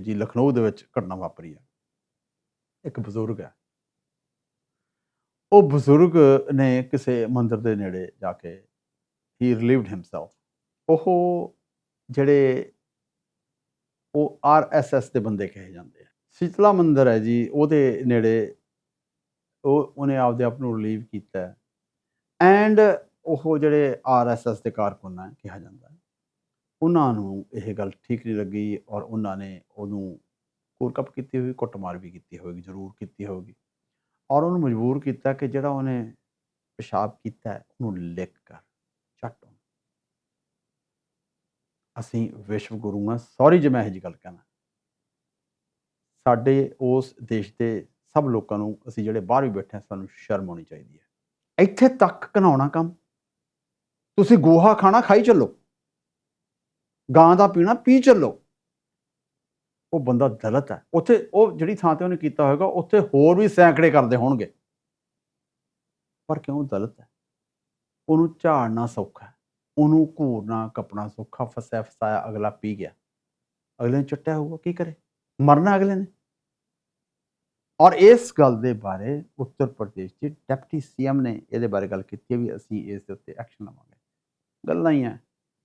ਹੈ ਜੀ, ਲਖਨਊ ਦੇ ਵਿੱਚ ਘਟਨਾ ਵਾਪਰੀ ਹੈ। ਇੱਕ ਬਜ਼ੁਰਗ ਹੈ। ਉਹ ਬਜ਼ੁਰਗ ਨੇ ਕਿਸੇ ਮੰਦਿਰ ਦੇ ਨੇੜੇ ਜਾ ਕੇ ਹੀ ਰਿਲੀਵਡ ਹਿਮਸੈਲਫ ਉਹ ਜਿਹੜੇ ਉਹ ਆਰਐਸਐਸ ਦੇ ਬੰਦੇ ਕਹੇ ਜਾਂਦੇ ਆ। ਸ਼ੀਤਲਾ ਮੰਦਿਰ ਹੈ ਜੀ, ਉਹਦੇ ਨੇੜੇ ਉਹ, ਉਹਨੇ ਆਪਦੇ ਆਪ ਨੂੰ ਰਿਲੀਵ ਕੀਤਾ ਐਂਡ ਉਹ ਜਿਹੜੇ ਆਰਐਸਐਸ ਦੇ ਕਾਰਕੁਨ ਹੈ, ਕਿਹਾ ਜਾਂਦਾ ਹੈ। ਉਹਨਾਂ ਨੂੰ ਇਹ ਗੱਲ ਠੀਕ ਨਹੀਂ ਲੱਗੀ ਔਰ ਉਹਨਾਂ ਨੇ ਉਹਨੂੰ ਕੋਰਕਪ ਕੀਤੀ ਹੋਈ ਕੁੱਟਮਾਰ ਵੀ ਕੀਤੀ ਹੋਵੇਗੀ ਜ਼ਰੂਰ ਕੀਤੀ ਹੋਵੇਗੀ ਔਰ ਉਹਨੂੰ ਮਜਬੂਰ ਕੀਤਾ ਕਿ ਜਿਹੜਾ ਉਹਨੇ ਪਿਸ਼ਾਬ ਕੀਤਾ, ਉਹਨੂੰ ਲਿਖ ਕਰ ਚੱਟ ਅਸੀਂ ਵਿਸ਼ਵ ਗੁਰੂ ਹਾਂ, ਸੌਰੀ ਜੇ ਮੈਂ ਇਹ ਜੀ ਗੱਲ ਕਹਿਣਾ। ਸਾਡੇ ਉਸ ਦੇਸ਼ ਦੇ ਸਭ ਲੋਕਾਂ ਨੂੰ ਅਸੀਂ ਜਿਹੜੇ ਬਾਹਰ ਵੀ ਬੈਠੇ ਹਾਂ, ਸਾਨੂੰ ਸ਼ਰਮ ਆਉਣੀ ਚਾਹੀਦੀ ਹੈ। ਇੱਥੇ ਤੱਕ ਘਨਾਉਣਾ ਕੰਮ। ਤੁਸੀਂ ਗੋਹਾ ਖਾਣਾ ਖਾਈ ਚੱਲੋ। ਗਾਂ ਦਾ ਪੀਣਾ ਪੀ ਚੱਲੋ। ਉਹ ਬੰਦਾ ਗਲਤ ਹੈ। ਉੱਥੇ ਉਹ ਜਿਹੜੀ ਥਾਂ ਤੇ ਉਹਨੇ ਕੀਤਾ ਹੋਵੇਗਾ ਉੱਥੇ ਹੋਰ ਵੀ ਸੈਂਕੜੇ ਕਰਦੇ ਹੋਣਗੇ। ਪਰ ਕਿਉਂ ਗਲਤ ਹੈ? ਉਹਨੂੰ ਝਾੜਨਾ ਸੌਖਾ ਹੈ। ਉਹਨੂੰ ਘੂਰਨਾ, ਕਪਣਾ ਸੌਖਾ, ਫਸਿਆ ਫਸਾਇਆ ਅਗਲਾ ਪੀ ਗਿਆ। ਅਗਲੇ ਨੇ ਚੁੱਟਿਆ ਹੋਊਗਾ, ਕੀ ਕਰੇ? ਮਰਨਾ ਅਗਲੇ ਨੇ। ਔਰ ਇਸ ਗੱਲ ਦੇ ਬਾਰੇ ਉੱਤਰ ਪ੍ਰਦੇਸ਼ ਦੇ ਡਿਪਟੀ ਸੀਐਮ ਨੇ ਇਹਦੇ ਬਾਰੇ ਗੱਲ ਕੀਤੀ ਹੈ ਵੀ ਅਸੀਂ ਇਸ ਦੇ ਉੱਤੇ ਐਕਸ਼ਨ ਲਵਾਂਗੇ। ਗੱਲਾਂ ਹੀ ਆ।